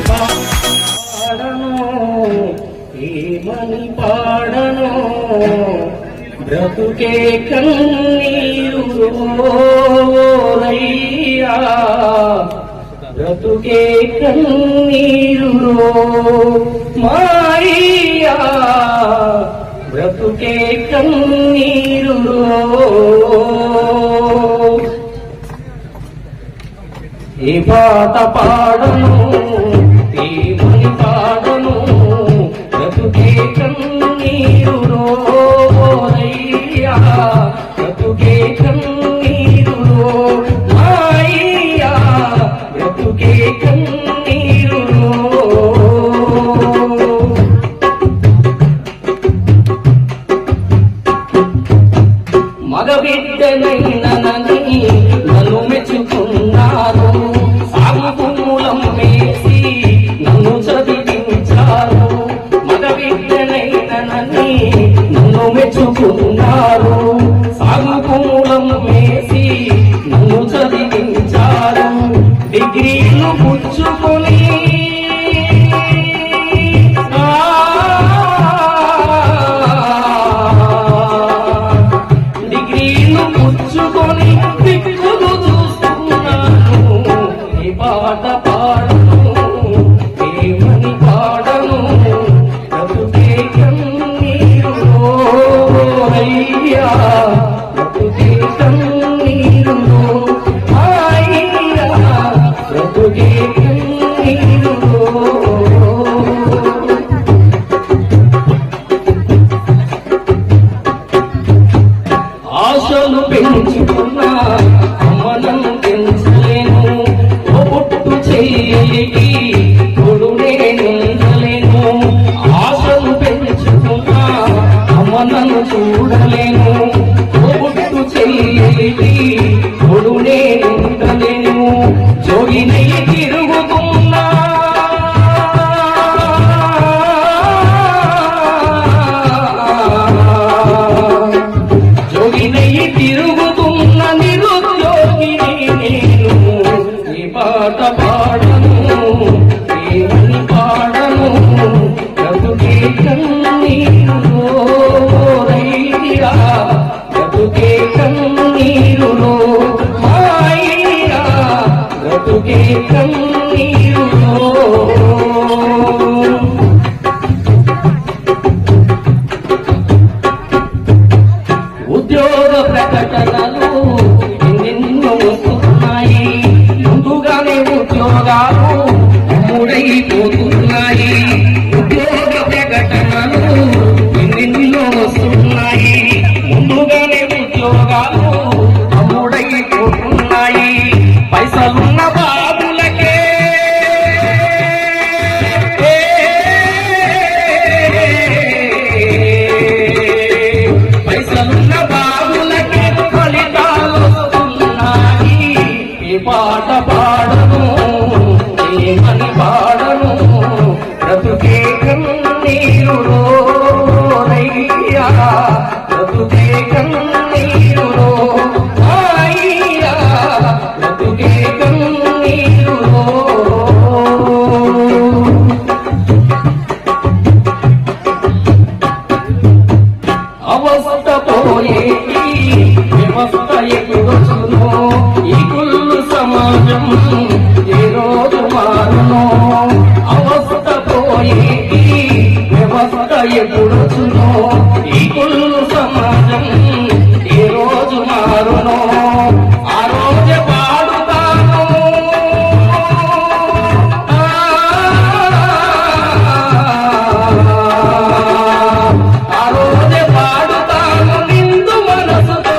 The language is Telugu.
పాడను ఏమని పాడను బ్రతుకే కన్నీరు రోరయ్యా బ్రతుకే కన్నీరు మాయ్యా బ్రతుకే కన్నీరు ఏ పాట పాడను ఏమని పాడను నన్ను మెచ్చుకున్నారు ఆశలు పెంచుకున్నా అమ్మలను పెంచలేను. ఓ చెయ్యికి తోడు నేనుండలేను ఆశలు పెంచుకున్నా అమ్మలను చూడలేను. ఉద్యోగ ప్రకటనలు ఎన్నెన్నో ముందుగానే ఉద్యోగాలు పాట పాడను ఏమని పాడను? బ్రతుకే కన్నీరు రోరయ్యా బ్రతుకే కన్నీరు రోయ్యా బ్రతుకే కన్నీరు అవస్థ పోయే వ్యవస్థ ఎక్కువ ఈ కుళ్ళు సమాజం ఏ రోజు మారును. అవస్థ పోయేటి వ్యవస్థ ఎదురుచును ఈ కుళ్ళు సమాజం ఏ రోజు మారును. ఆ పాడుతాను ఆ రోజే పాడుతాను మనసుతో.